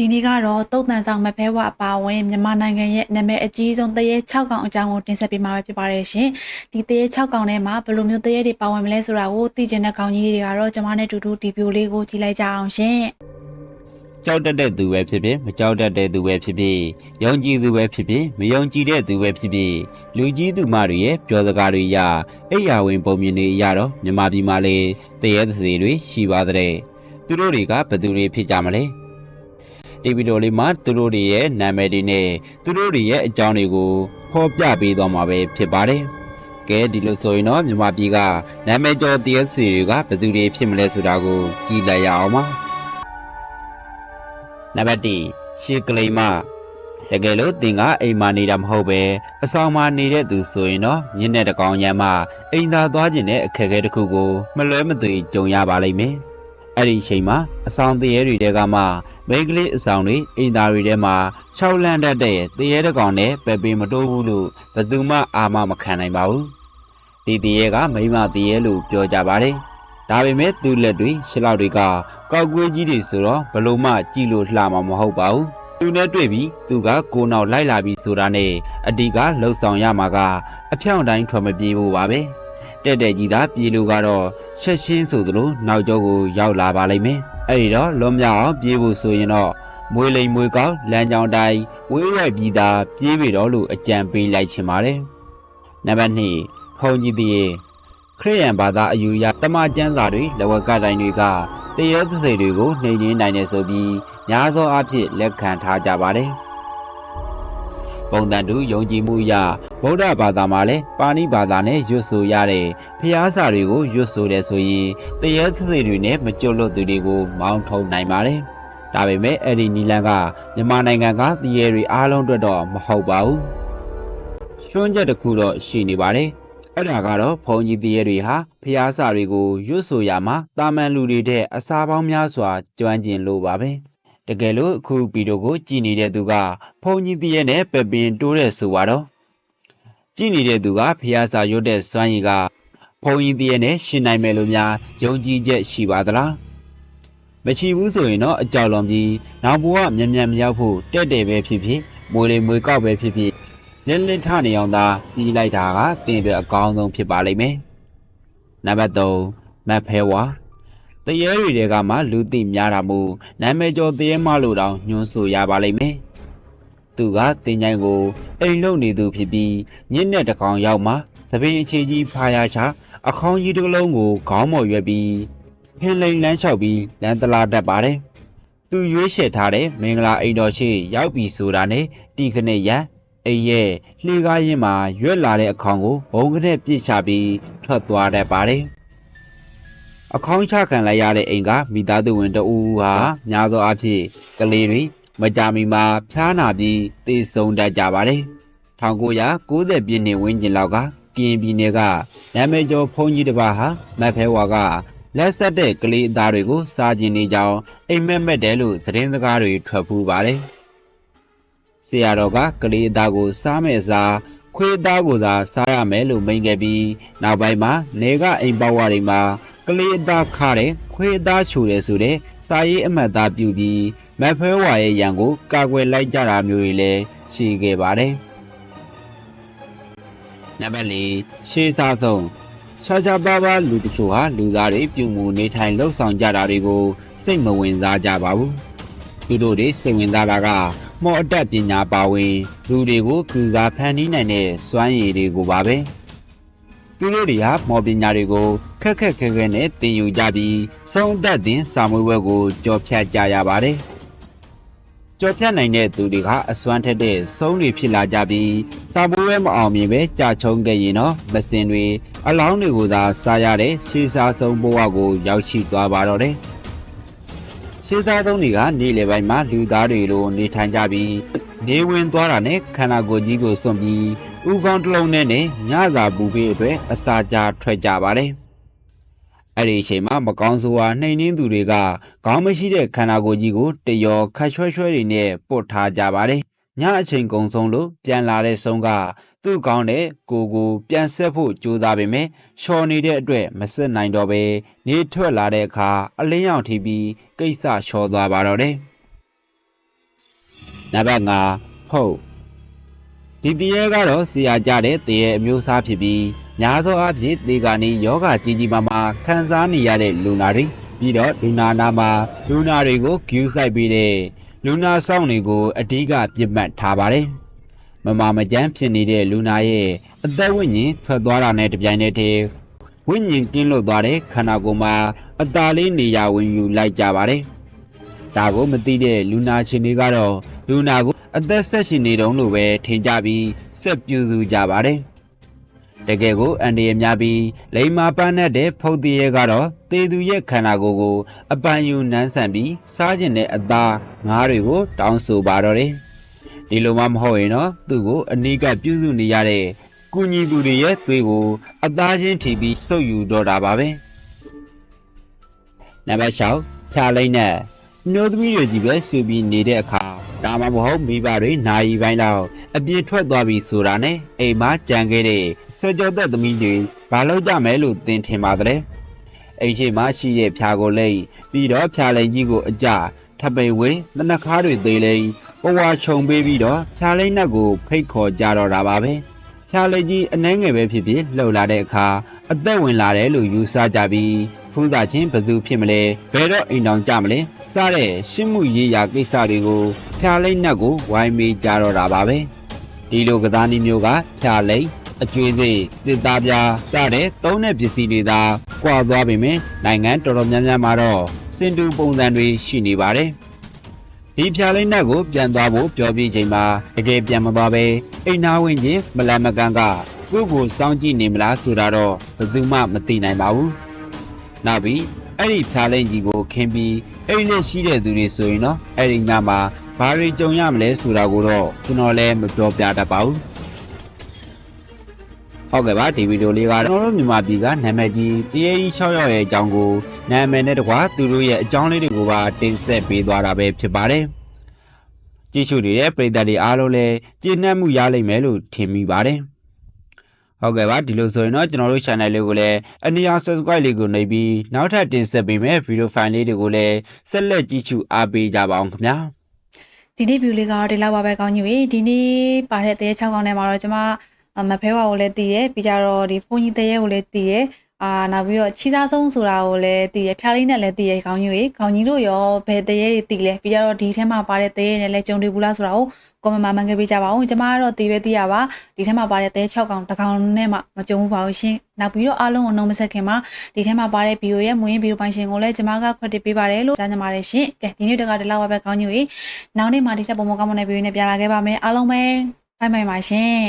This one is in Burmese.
ဒီနေ့ကတော့တုတ်တန်ဆောင်မဖဲဝအပါအဝင်မြန်မာနိုင်ငံရဲ့နာမည်အကြီးဆုံးတရေ6កောင်အကြောင်းကိုတင်ဆက်ပေးမှာပဲဖြစ်ပါတယ်ရှင်ဒီတရေ6កောင်ထဲမှာဘယ်လိုမျိုးတရေတွေပါဝင်မလဲဆိုတာကိုသိချင်တဲ့ခေါင်းကြီးတွေကတော့ကျွန်မနဲ့တူတူဒီဗီဒီယိုလေးကိုကြည့်လိုက်ကြအောင်ရှင်ကြောက်တတ်တဲ့သူပဲဖြစ်ဖြစ်မကြောက်တတ်တဲ့သူပဲဖြစ်ဖြစ်ယုံကြည်သူပဲဖြစ်ဖြစ်မယုံကြည်တဲ့သူပဲဖြစ်ဖြစ်လူကြီးသူမတွေရဲ့ပြောစကားတွေအရအိယာဝင်ပုံမြင်တွေအရတော့မြန်မာပြည်မှာလေတရေသစေတွေရှိပါတဲ့သူတို့တွေကဘယ်သူတွေဖြစ်ကြမလဲ ဒီဗီဒီယိုလေးမှာသူတို့တွေရဲ့နာမည်တွေနဲ့သူတို့တွေရဲ့အကြောင်းတွေကိုဖော်ပြပေးသွားမှာပဲဖြစ်ပါတယ်ကဲဒီလိုဆိုရင်တော့မြန်မာပြည်ကနာမည်ကျော်တရေသစေတွေကဘယ်သူတွေဖြစ်မလဲဆိုတာကိုကြည့်လိုက်ရအောင်ပါနံပါတ်1ရှေးကလေးမတကယ်လို့သင်ကအိမ်မှာနေတာမဟုတ်ပဲအဆောင်မှာနေတဲ့သူဆိုရင်တော့ညနေတကောင်ရမ်းမှအိမ်သာသွားခြင်းနဲ့အခက်အခဲတစ်ခုကိုမလွဲမသွေကြုံရပါလိမ့်မယ် အဲ့ဒီအချိန်မှာအဆောင်တရေတွေတဲကမှမိန်းကလေးအဆောင်တွေအိမ်သားတွေထဲမှာ၆လန့်တတ်တဲ့တရေတကောင်နဲ့ပဲပင်မတိုးဘူးလို့ဘယ်သူမှအာမမခံနိုင်ပါဘူးဒီတရေကမိန်းမတရေလို့ပြောကြပါတယ်ဒါပေမဲ့သူ့လက်တွေရှစ်လောက်တွေကကောက်ကွေးကြီးတွေဆိုတော့ဘလို့မှကြည့်လို့လှမှာမဟုတ်ပါဘူးသူနဲ့တွေ့ပြီးသူကကိုယ်နောက်လိုက်လာပြီးဆိုတာနဲ့အဒီကလှုပ်ဆောင်ရမှာကအဖြောင့်တိုင်းထွက်မပြေးဘူးပါပဲ တက်တက်ကြီးသာပြေးလို့ကတော့ချက်ချင်းဆိုသလိုနောက်ကျောကိုရောက်လာပါလိမ့်မယ်အဲ့ဒီတော့လွန်မြောက်အောင်ပြေးဖို့ဆိုရင်တော့မွေးလိမ်မွေးကောက်လမ်းကြောင်းတိုင်းဝေးရွယ်ပြီးသားပြေးပြီတော့လို့အကြံပေးလိုက်ချင်ပါတယ်နံပါတ်2ဖုန်ကြီးတည်းခရိယန်ဘာသာအယူအရတမန်ကျမ်းစာတွေလဝကတိုင်းတွေကတရေသစိတွေကိုနှိမ်နင်းနိုင်တယ်ဆိုပြီးများသောအားဖြင့်လက်ခံထားကြပါတယ်။ ပုံတန်တူယုံကြည်မှုအရဗုဒ္ဓဘာသာမှာလည်းပါဠိဘာသာနဲ့ရွတ်ဆိုရတဲ့ဖျားစာတွေကိုရွတ်ဆိုတယ်ဆိုရင်တရေသစိတွေနဲ့မကြွလွတ်သူတွေကိုမောင်းထုတ်နိုင်ပါတယ်။ဒါပေမဲ့အဲ့ဒီနီလန်ကမြန်မာနိုင်ငံကတရေတွေအားလုံးအတွက်တော့မဟုတ်ပါဘူး။ရှွန်းချက်တစ်ခုတော့ရှိနေပါတယ်။အဲ့ဒါကတော့ဘုံကြီးတရေတွေဟာဖျားစာတွေကိုရွတ်ဆိုရမှာတာမန်လူတွေတဲ့အစာပေါင်းများစွာကျွမ်းကျင်လို့ပါပဲ တကယ်လို့အခုဗီဒီယိုကိုကြည်နေတဲ့သူကဘုံကြီးတရေနဲ့ပပင်တိုးတဲ့ဆိုပါတော့ကြည်နေတဲ့သူကဖျားစာရွတ်တဲ့စွမ်းရည်ကဘုံကြီးတရေနဲ့ရှင်းနိုင်မယ်လို့များယုံကြည်ချက်ရှိပါသလားမရှိဘူးဆိုရင်တော့အကြောက်လွန်ပြီးနောက်ဘဝမြန်မြန်မရောက်ဖို့တက်တယ်ပဲဖြစ်ဖြစ်မွေလေးမွေကောက်ပဲဖြစ်ဖြစ်လင်းလင်းထနေအောင်သာတီးလိုက်တာကတင်အတွက်အကောင်းဆုံးဖြစ်ပါလိမ့်မယ်။နံပါတ်3မတ်ဖဲဝါ တရေတွေတဲကမှလူသိများတာမို့နာမည်ကျော်တရေမလို့တောင်ညွှန်းဆိုရပါလိမ့်မယ်။သူကတင်ချိုင်းကိုအိမ်လုံနေသူဖြစ်ပြီးညင်းနဲ့တကောင်ရောက်မှသပင်အခြေကြီးဖာရချအခေါင်းကြီးတစ်ကလုံးကိုခေါင်းမော်ရွက်ပြီးဖင်လိန်လမ်းလျှောက်ပြီးလမ်းတလာတတ်ပါတယ်။သူရွေးချယ်ထားတဲ့မင်္ဂလာအိမ်တော်ရှိရောက်ပြီဆိုတာနဲ့တီခနဲ့ရန်အိမ်ရဲ့လှေကားရင်မှာရွက်လာတဲ့အခေါင်ကိုဘုံကနဲ့ပြစ်ချပြီးထွက်သွားတတ်ပါတယ်။ အခေါင်ချခံလိုက်ရတဲ့အိမ်ကမိသားစုဝင်တဦးဟာများသောအားဖြင့်ကလေးတွေမကြာမီမှာဖျားနာပြီးသေဆုံးတတ်ကြပါတယ်။1990ပြည့်နှစ်ဝန်းကျင်လောက်ကကရင်ပြည်နယ်ကနာမည်ကျော်ဖုန်ကြီးတစ်ပါးဟာမတ်ဖဲဝါကလက်ဆက်တဲ့ကလေးအသားတွေကိုစားကျင်နေကြောင်းအိမ်မက်မက်တယ်လို့သတင်းစကားတွေထွက်ဖူးပါတယ်။ဆရာတော်ကကလေးအသားကိုစားမဲ့စားခွေးသားကိုသာစားရမယ်လို့မိန့်ခဲ့ပြီးနောက်ပိုင်းမှာနေကအိမ်ပေါဝါတွေမှာ ကလေးအသားခါတယ်ခွေးသားချိုတယ်ဆိုတဲ့စာရေးအမှတ်သားပြုပြီးမက်ဖဲဝါရဲ့ရန်ကိုကာကွယ်လိုက်ကြတာမျိုးတွေလည်းရှိခဲ့ပါတယ်နံပါတ်၄ရှေးစားဆုံးခြားခြားပါးပါးလူတချို့ဟာလူသားတွေပြုမှုနေထိုင်လှုပ်ဆောင်ကြတာတွေကိုစိတ်မဝင်စားကြပါဘူးသူတို့တွေစိတ်ဝင်စားတာကမော်အတက်ပညာပါဝင် လူတွေကိုပြူစားဖန်တီးနိုင်တဲ့စွမ်းရည်တွေကိုပါပဲ သူတို့တွေဟာမော်ပညာတွေကိုခက်ခက်ခဲခဲနဲ့သင်ယူကြပြီးစုံတက်သင်စာမွေးဘွဲကိုကြော်ဖြတ်ကြရပါတယ်ကြော်ဖြတ်နိုင်တဲ့သူတွေကအစွမ်းထက်တဲ့စုံတွေဖြစ်လာကြပြီးစာမွေးဘွဲမအောင်မြင်ပဲကြာချုံခဲ့ရင်တော့မစင်တွေအလောင်းတွေကိုသာစားရတဲ့ရှေးစားဆုံးဘဝကိုရောက်ရှိသွားပါတော့တယ် ရှေးသားသုံးတွေကနေ့လယ်ပိုင်းမှာလူသားတွေလိုနေထိုင်ကြပြီးနေဝင်သွားတာနဲ့ခန္ဓာကိုယ်ကြီးကိုစွန့်ပြီးဥကောင်းတစ်လုံးနဲ့နဲ့ညစာပူပေးအတွက်အစာကြားထွက်ကြပါတယ်။အဲ့ဒီအချိန်မှာမကောင်းဆိုးဝါနှိမ်နှင်းသူတွေကခေါင်းမရှိတဲ့ခန္ဓာကိုယ်ကြီးကိုတရောခတ်ရွှဲရွှဲတွေနဲ့ပုတ်ထားကြပါတယ်။ ညအချိန်ကုန်ဆုံးလို့ပြန်လာတဲ့ဆုံးကသူ့ကောင်းတဲ့ကိုယ်ကိုပြန်ဆက်ဖို့ကြိုးစားပေမဲ့ရှော်နေတဲ့အတွက်မဆက်နိုင်တော့ပဲနေထွက်လာတဲ့အခါအလင်းရောင်ထိပြီးကိစ္စလျှော်သွားပါတော့တယ်နံပါတ်5ဖုတ်ဒီတရေကတော့ဆရာကြတဲ့တရေအမျိုးအစားဖြစ်ပြီးညာသောအားဖြင့်သေကာနီယောဂကြီးကြီးမားမားခံစားနေရတဲ့လူနာတွေပြီးတော့လူနာနာမှာလူနာတွေကိုဂူးဆိုင်ပြီးတဲ့ လူနာဆောင်တွေကိုအဓိကပြစ်မှတ်ထားပါတယ်မမမကြမ်းဖြစ်နေတဲ့လူနာရဲ့အသက်ဝိညာဉ်ထွက်သွားတာနဲ့တပြိုင်တည်းတည်းဝိညာဉ်ကင်းလွတ်သွားတဲ့ခန္ဓာကိုယ်မှာအသာလေးနေရာဝင်ယူလိုက်ကြပါတယ်ဒါကိုမသိတဲ့လူနာရှင်တွေကတော့လူနာကိုအသက်ဆက်ရှင်နေတုံးလို့ပဲထင်ကြပြီးဆက်ပြူစုကြပါတယ် တကယ်ကိုအန်ဒီရများပြီးလိမ္မာပန်းတဲ့ဖုတ်တရေကတော့တေသူရဲ့ခန္ဓာကိုယ်ကို အပန်ယူနန်းဆန်ပြီးစားကျင်တဲ့အသားငါးတွေကို တောင်းဆိုပါတော့တယ်ဒီလိုမှမဟုတ်ရင်တော့သူ့ကိုအနီးကပြုစုနေရတဲ့ကုညီသူတွေရဲ့သွေးကို အသားချင်းထိပြီးစုပ်ယူတော့တာပါပဲနံပါတ်6ဖြာလိမ့်နဲ့ မျိုးသမီးတွေကြီးပဲစုပြီးနေတဲ့အခါဒါမှမဟုတ်မိဘတွေနာယီပိုင်းလောက်အပြင်းထွက်သွားပြီဆိုတာနဲ့အိမ်မှာကြံခဲ့တဲ့ဆွကြောသက်သမီးတွေဘာလို့ကြမယ်လို့သင်ထင်ပါသလဲအိမ်ရှိမှရှိတဲ့ဖြာကိုလိမ့်ပြီးတော့ဖြာလိမ့်ကြီးကိုအကြထပ်ပိန်ဝေးသနခါးတွေသေးလိမ့်ပဝါခြုံပေးပြီးတော့ဖြာလိမ့်နှက်ကိုဖိတ်ခေါ်ကြတော့တာပါပဲ ဖြာလိမ့်ကြီးအနှဲငယ်ပဲဖြစ်ဖြစ်လှုပ်လာတဲ့အခါအသက်ဝင်လာတယ်လို့ယူဆကြပြီးဖူးစာချင်းဘယ်သူဖြစ်မလဲဘယ်တော့အိမ်တောင်ကြမလဲစတဲ့ရှင်းမှုရေးရာကိစ္စတွေကိုဖြာလိမ့်နှက်ကိုဝိုင်းမေးကြတော့တာပါပဲဒီလိုကစားနည်းမျိုးကဖြာလိမ့်အကျွေးသေးတစ်သားပြားစတဲ့သုံးတဲ့ပစ္စည်းတွေသာကွာသွားပေမဲ့နိုင်ငံတော်တော်များများမှာတော့စင်တူပုံစံတွေရှိနေပါတယ် ဒီဖြာလိမ့်နှက်ကိုပြန်သွားဖို့ပြောပြချိန်မှာတကယ်ပြန်မသွားပဲအိမ်နာဝင်ချင်းမလန်မကန်ကကိုယ့်ကိုစောင့်ကြည့်နေမလားဆိုတာတော့ဘယ်သူမှမသိနိုင်ပါဘူးနောက်ပြီးအဲ့ဒီဖြာလိမ့်ကြီးကိုခင်းပြီးအဲ့ဒီနဲ့ရှိတဲ့သူတွေဆိုရင်တော့အဲ့ဒီညမှာဘာတွေကြုံရမလဲဆိုတာကိုတော့ကျွန်တော်လည်းမပြောပြတတ်ပါဘူး ဟုတ်ကဲ့ပါဒီဗီဒီယိုလေးကကျွန်တော်တို့မြန်မာပြည်ကနာမည်ကြီးတရေကြီး6ရောက်ရဲ့အကြောင်းကိုနာမည်နဲ့တကွာသူတို့ရဲ့အကြောင်းလေးတွေကိုပါတင်ဆက်ပေးသွားတာပဲဖြစ်ပါတယ်။ကြည့်ရှုနေတဲ့ပရိသတ်တွေအားလုံးလည်းကျေနပ်မှုရလိမ့်မယ်လို့ထင်မိပါတယ်။ဟုတ်ကဲ့ပါဒီလိုဆိုရင်တော့ကျွန်တော်တို့ channel လေးကိုလည်းအနည်းအောင် subscribe လေးကိုနှိပ်ပြီးနောက်ထပ်တင်ဆက်ပေးမယ့်ဗီဒီယိုဖိုင်လေးတွေကိုလည်းဆက်လက်ကြည့်ရှုအားပေးကြပါအောင်ခင်ဗျာ။ဒီနေ့ view လေးကတော့ဒီလောက်ပါပဲကောင်းကြီးဒီနေ့ပါတဲ့တရေ6កောင်းထဲမှာတော့ကျွန်မ မဖဲဝါကိုလည်းတည်ရပြီးကြတော့ဒီဖုန်ကြီးတရေကိုလည်းတည်ရအာနောက်ပြီးတော့ချီစားဆုံးဆိုတာကိုလည်းတည်ရဖျားလေးနဲ့လည်းတည်ရကောင်းကြီးကြီးကောင်းကြီးတို့ရောဘယ်တရေတွေတည်လဲပြီးကြတော့ဒီထဲမှာပါတဲ့တရေနဲ့လည်းကြုံတွေ့ဘူးလားဆိုတာကိုကွန်မန့်မှာမှန်ခဲ့ပေးကြပါဦးကျွန်မကတော့တည်ပဲတည်ရပါဒီထဲမှာပါတဲ့တရေ6កောင်းတစ်កောင်းနဲ့မှမကြုံဘူးပါဘူးရှင်နောက်ပြီးတော့အားလုံးကိုနှုံမဆက်ခင်မှာဒီထဲမှာပါတဲ့ဗီဒီယိုရဲ့မူရင်းဗီဒီယိုပိုင်ရှင်ကိုလည်းကျွန်မက credit ပေးပါတယ်လို့ကြားကြပါတယ်ရှင်ကဲဒီနေ့တကဒီလောက်ပါပဲကောင်းကြီးကြီးနောက်နေ့မှာဒီထက်ပုံမကောင်းမတဲ့ဗီဒီယိုနဲ့ပြန်လာခဲ့ပါမယ်အားလုံးပဲဘိုင်ဘိုင်ပါရှင်